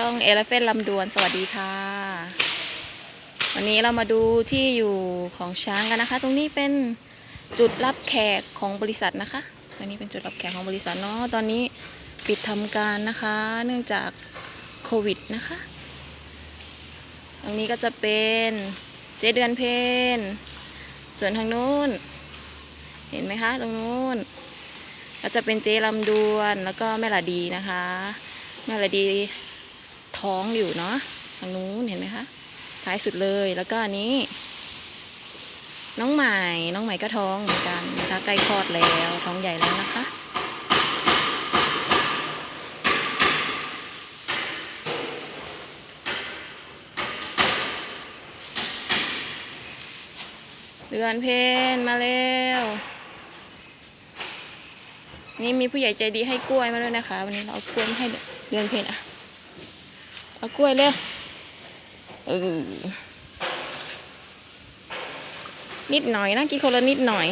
ช่องเอลเฟนลำดวนสวัสดีค่ะ วันนี้เรามาดูที่อยู่ของช้างกันนะคะ ตรงนี้เป็นจุดรับแขกของบริษัทนะคะตรงนี้เป็นจุดรับแขกของบริษัทเนาะตอนนี้ปิดทำการนะคะ เนื่องจากโควิดนะคะตรงนี้ก็จะเป็นเจเดือนเพนส่วนทางนู้น เห็นไหมคะ ตรงนู้นก็จะเป็นเจลำดวนแล้วก็แม่ละดีนะคะ แม่ละดี ท้องอยู่เนาะทางนู้นเห็นไหมคะท้ายสุดเลยแล้วก็อันนี้ น้องใหม่น้องใหม่ก็ท้องเหมือนกันนะคะใกล้คลอดแล้วท้องใหญ่แล้วนะคะเดือนเพนมาเร็ว นี่มีผู้ใหญ่ใจดีให้กล้วยมาด้วยนะคะ วันนี้เราเอากล้วยให้เดือนเพนอะ เอากล้วยเร็วเออนิดหน่อยนะกินคนละนิดหน่อย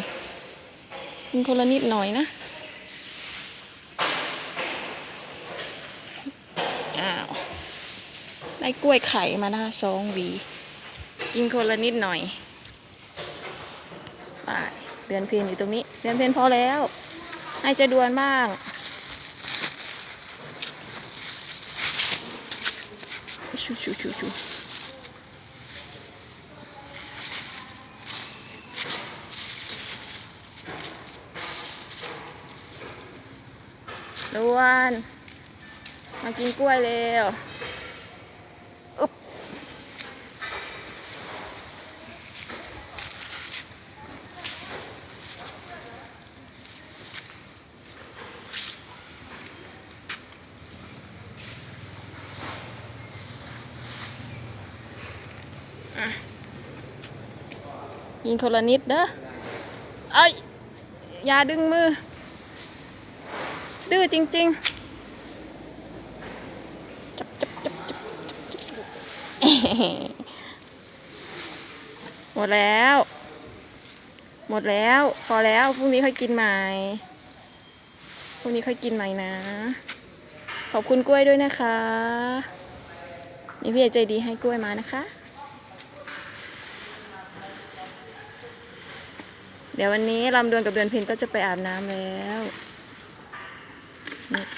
กินคนละนิดหน่อยนะอ้าวได้กล้วยไข่มาหนะคะสองหวี กินคนละนิดหน่อยไปเดือนเพนอยู่ตรงนี้ เดือนเพนพอแล้ว ให้จะดวนบ้าง ชูชูชูชูลวน มากินกล้วยเร็ว กินคนละนิดเด้อเอ้ยอย่าดึงมือ ดื้อจริง ๆ จับจับจับจับหมดแล้ว หมดแล้ว พอแล้วพรุ่งนี้ค่อยกินใหม่พรุ่งนี้ค่อยกินใหม่นะ ขอบคุณกล้วยด้วยนะคะนี่พี่ใจดีให้กล้วยมานะคะ ดี๋ยววันนี้ลำดวนกับเดือนเพ็ญก็จะไปอาบน้ำแล้ว